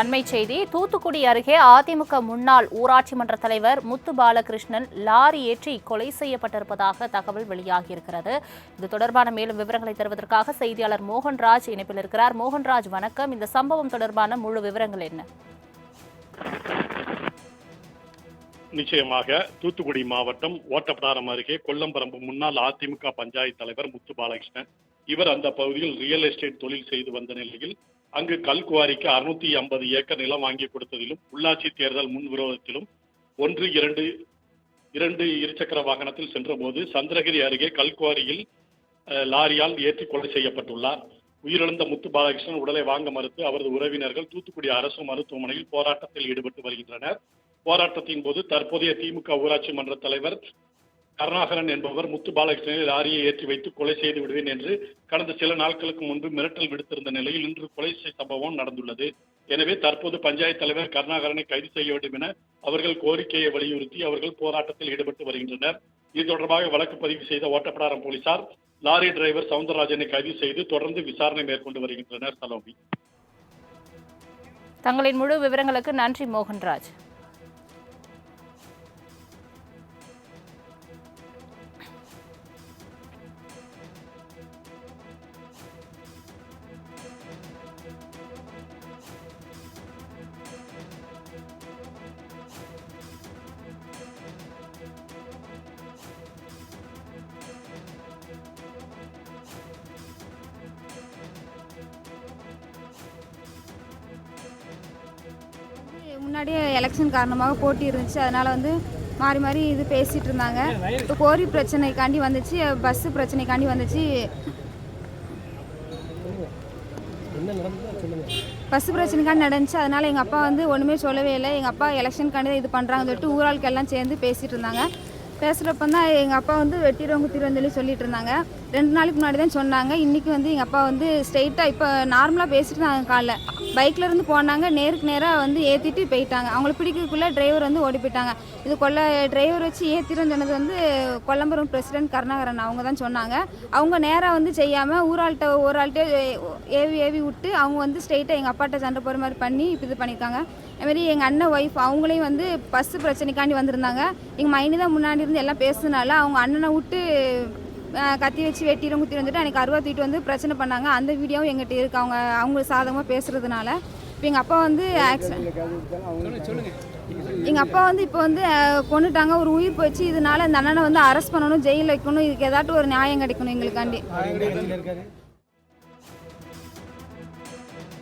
அண்மை செய்தி தூத்துக்குடி அருகே அதிமுக முன்னாள் ஊராட்சி மன்ற தலைவர் முத்து பாலகிருஷ்ணன் லாரி ஏற்றி கொலை செய்யப்பட்டிருப்பதாக தகவல் வெளியாகியிருக்கிறது. இது தொடர்பான மேலும் விவரங்களை தருவதற்காக செய்தியாளர் மோகன்ராஜ் இணைப்பில் இருக்கிறார். மோகன்ராஜ் வணக்கம். இந்த சம்பவம் தொடர்பான முழு விவரங்கள் என்ன? நிச்சயமாக தூத்துக்குடி மாவட்டம் ஓட்டப்பிடாரம் அருகே கொல்லம்பரம்பு முன்னாள் அதிமுக பஞ்சாயத்து தலைவர் முத்து பாலகிருஷ்ணன். இவர் அந்த பகுதியில் ரியல் எஸ்டேட் தொழில் செய்து வந்த நிலையில் அங்கு கல்குவாரிக்கு அறுநூத்தி ஐம்பது ஏக்கர் நிலம் வாங்கி கொடுத்ததிலும் உள்ளாட்சி தேர்தல் முன் விரோதத்திலும் ஒன்று இரண்டு இரண்டு இருசக்கர வாகனத்தில் சென்றபோது சந்திரகிரி அருகே கல்குவாரியில் லாரியால் ஏற்றி கொலை செய்யப்பட்டுள்ளார். உயிரிழந்த முத்து பாலகிருஷ்ணன் உடலை வாங்க மறுத்து அவரது உறவினர்கள் தூத்துக்குடி அரசு மருத்துவமனையில் போராட்டத்தில் ஈடுபட்டு வருகின்றனர். போராட்டத்தின் போது தற்போதைய திமுக ஊராட்சி மன்ற தலைவர் கருணாகரன் என்பவர் முத்து பாலகிருஷ்ணனை லாரியை ஏற்றி வைத்து கொலை செய்து விடுவேன் என்று கடந்த சில நாட்களுக்கு முன்பு மிரட்டல் விடுத்திருந்த நிலையில் இன்று கொலை சம்பவம் நடந்துள்ளது. எனவே தற்போது பஞ்சாயத்து தலைவர் கருணாகரனை கைது செய்ய வேண்டும் என அவர்கள் கோரிக்கையை வலியுறுத்தி அவர்கள் போராட்டத்தில் ஈடுபட்டு வருகின்றனர். இது தொடர்பாக வழக்கு பதிவு செய்த ஓட்டப்படாரம் போலீசார் லாரி டிரைவர் சவுந்தரராஜனை கைது செய்து தொடர்ந்து விசாரணை மேற்கொண்டு வருகின்றனர். சலோமி தங்களின் முழு விவரங்களுக்கு நன்றி மோகன்ராஜ். முன்னாடியே எலெக்ஷன் காரணமாக போட்டி இருந்துச்சு. அதனால வந்து மாறி மாறி இது பேசிட்டு இருந்தாங்க. இப்போ கோரி பிரச்சனைக்காண்டி வந்துச்சு. பஸ் பிரச்சனைக்காண்டி வந்துச்சு. பஸ் பிரச்சனைக்காண்டி நடந்துச்சு. அதனால எங்கள் அப்பா வந்து ஒன்றுமே சொல்லவே இல்லை. எங்கள் அப்பா எலெக்ஷனுக்காண்டி இது பண்ணுறாங்கன்னு சொல்லிட்டு ஊராளுக்கு எல்லாம் சேர்ந்து பேசிட்டு இருந்தாங்க. பேசுகிறப்ப தான் எங்கள் அப்பா வந்து வெட்டிடுவோம் குத்திடுவோம் சொல்லி சொல்லிட்டு இருந்தாங்க ரெண்டு நாளைக்கு முன்னாடி தான் சொன்னாங்க. இன்றைக்கி வந்து எங்கள் அப்பா வந்து ஸ்ட்ரெயிட்டாக இப்போ நார்மலாக பேசிட்டு இருந்தாங்க காலைல. பைக்கில் இருந்து போனாங்க. நேருக்கு நேராக வந்து ஏற்றிட்டு போயிட்டாங்க. அவங்கள பிடிக்கிறதுக்குள்ளே டிரைவர் வந்து ஓடி போயிட்டாங்க. இது கொல்ல டிரைவர் வச்சு ஏற்றிடும் சொன்னது வந்து கொல்லம்பரம் பிரசிடென்ட் கருணாகரன் அவங்க தான் சொன்னாங்க. அவங்க நேராக வந்து செய்யாமல் ஊராள்கிட்ட ஒரு ஆள்கிட்ட ஏவி ஏவி விட்டு அவங்க வந்து ஸ்ட்ரெயிட்டாக எங்கள் அப்பாட்ட சண்டை போகிற மாதிரி பண்ணி இப்போ இது பண்ணியிருக்காங்க. அதுமாரி எங்கள் அண்ணன் ஒய்ஃப் அவங்களையும் வந்து பஸ்ஸு பிரச்சனைக்காண்டி வந்திருந்தாங்க. எங்கள் மைனி தான் முன்னாடி இருந்து எல்லாம் பேசுனால அவங்க அண்ணனை விட்டு கத்தி வச்சு வெட்டிடும் குத்தி வந்துட்டு எனக்கு அருவா தூக்கிட்டு வந்து பிரச்சனை பண்ணாங்க. அந்த வீடியோவும் எங்கிட்ட இருக்கு. அவங்க அவங்க சாதகமாக பேசுறதுனால. இப்போ எங்கள் அப்பா வந்து ஆக்சிடென்ட் எங்கள் அப்பா வந்து இப்போ வந்து கொண்டுட்டாங்க ஒரு உயிர் போச்சு. இதனால இந்த அண்ணனை வந்து அரெஸ்ட் பண்ணணும் ஜெயிலில் வைக்கணும். இதுக்கு ஏதாட்டும் ஒரு நியாயம் கிடைக்கணும் எங்களுக்காண்டி.